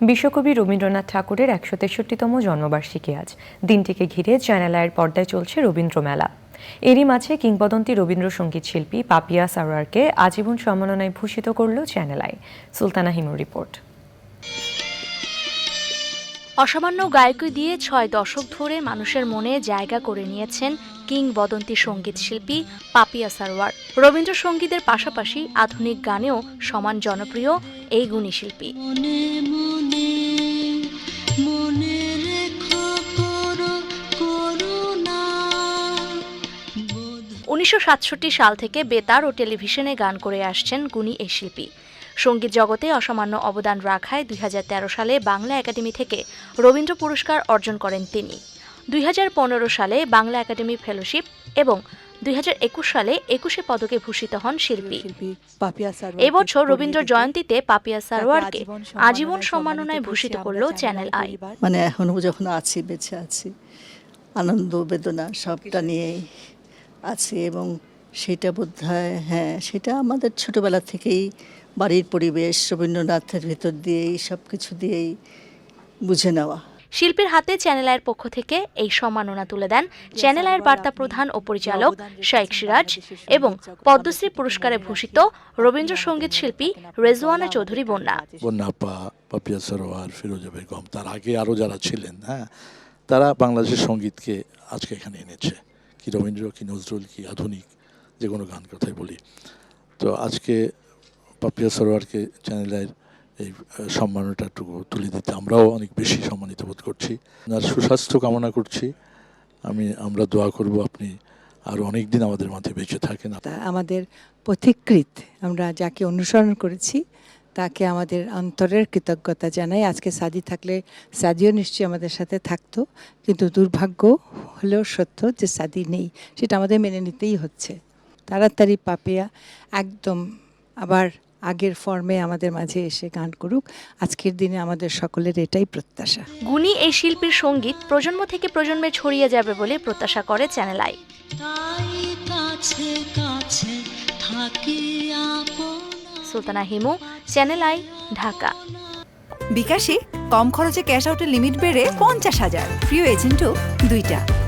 বিশ্বকবি রবীন্দ্রনাথ ঠাকুরের একশো তেষট্টিতম জন্মবার্ষিকী আজ। দিনটিকে ঘিরে চ্যানেল আয়ের পর্দায় চলছে রবীন্দ্র মেলা। এরই মাঝে কিংবদন্তি রবীন্দ্রসঙ্গীত শিল্পী পাপিয়া সারোয়ারকে আজীবন সম্মাননায় ভূষিত করল চ্যানেলায় সুলতানা হিমুর রিপোর্ট। অসামান্য গায়কী দিয়ে ছয় দশক ধরে মানুষের মনে জায়গা করে নিয়েছেন কিংবদন্তি সংগীত শিল্পী পাপিয়া সারোয়ার। রবীন্দ্রসঙ্গীতের পাশাপাশি আধুনিক গানেও সমান জনপ্রিয় এই গুণী শিল্পী। উনিশশো সাতষট্টি সাল থেকে বেতার ও টেলিভিশনে গান করে আসছেন গুণী এই শিল্পী। সংগীত জগতে অসামান্য অবদান রাখায় দুই সালে বাংলা একাডেমি থেকে রবীন্দ্র পুরস্কার অর্জন করেন তিনি। দুই সালে বাংলা একাডেমি ফেলোশিপ এবং দুই সালে একুশে পদকে ভূষিত হন শিল্পী। এবছর রবীন্দ্র জয়ন্তীতে পাপিয়া সারোয়ারকে আজীবন সম্মাননায় ভূষিত করল চ্যানেল আই মানে এখনও যখন আছি বেঁচে আছি আনন্দ বেদনা সবটা নিয়েই আছি এবং সেটা বোধ হয় হ্যাঁ সেটা আমাদের ছোটবেলা থেকেই বাড়ির পরিবেশ রবীন্দ্রনাথের ভেতর দিয়েই সব কিছু দিয়েই বুঝে নেওয়া। শিল্পীর হাতে চ্যানেল আয়ের পক্ষ থেকে এই সম্মাননা তুলে দেন চ্যানেল আয়ের বার্তা প্রধান ও পরিচালক শাইক সিরাজ এবং পদ্মশ্রী পুরস্কারে ভূষিত রবীন্দ্রসঙ্গীত শিল্পী রেজওয়ানা চৌধুরী বন্যা। বন্যাপা পাপিয়া সরোয়ার ফিরোজা বেগম তার আগে আরও যারা ছিলেন হ্যাঁ তারা বাংলাদেশের সঙ্গীতকে আজকে এখানে এনেছে। কি রবীন্দ্র কি নজরুল কি আধুনিক যে কোনো গান কথাই বলি। তো আজকে পাপিয়া সরোয়ারকে চ্যানেলের এই আহ, সম্মাননাটুকু তুলে দিতে আমরাও অনেক বেশি সম্মানিত বোধ করছি। আর সুস্বাস্থ্য কামনা করছি। আমি আমরা দোয়া করব আপনি আরও অনেক দিন আমাদের মাঝে বেঁচে থাকেন। আমাদের পথিকৃত আমরা যাকে অনুসরণ করেছি তাকে আমাদের অন্তরের কৃতজ্ঞতা জানাই। আজকে সাদি থাকলে সাদিও নিশ্চয়ই আমাদের সাথে থাকতো কিন্তু দুর্ভাগ্য হলেও সত্য যে সাদি নেই সেটা আমাদের মেনে নিতেই হচ্ছে। তাড়াতাড়ি পাপিয়া একদম আবার আগের ফর্মে আমাদের মাঝে এসে গান করুক। আজকের দিনে আমাদের সকলের এটাই প্রত্যাশা। গুণী এই শিল্পীর সংগীত প্রজন্ম থেকে প্রজন্মে ছড়িয়ে যাবে বলে প্রত্যাশা করে চ্যানেল আই তাই কাছে কাছে থাকি আপন সুলতানা হিমু চ্যানেল আই ঢাকা বিকাশে কম খরচে ক্যাশ আউটের লিমিট বেড়ে পঞ্চাশ হাজার। প্রিয় এজেন্টও দুইটা।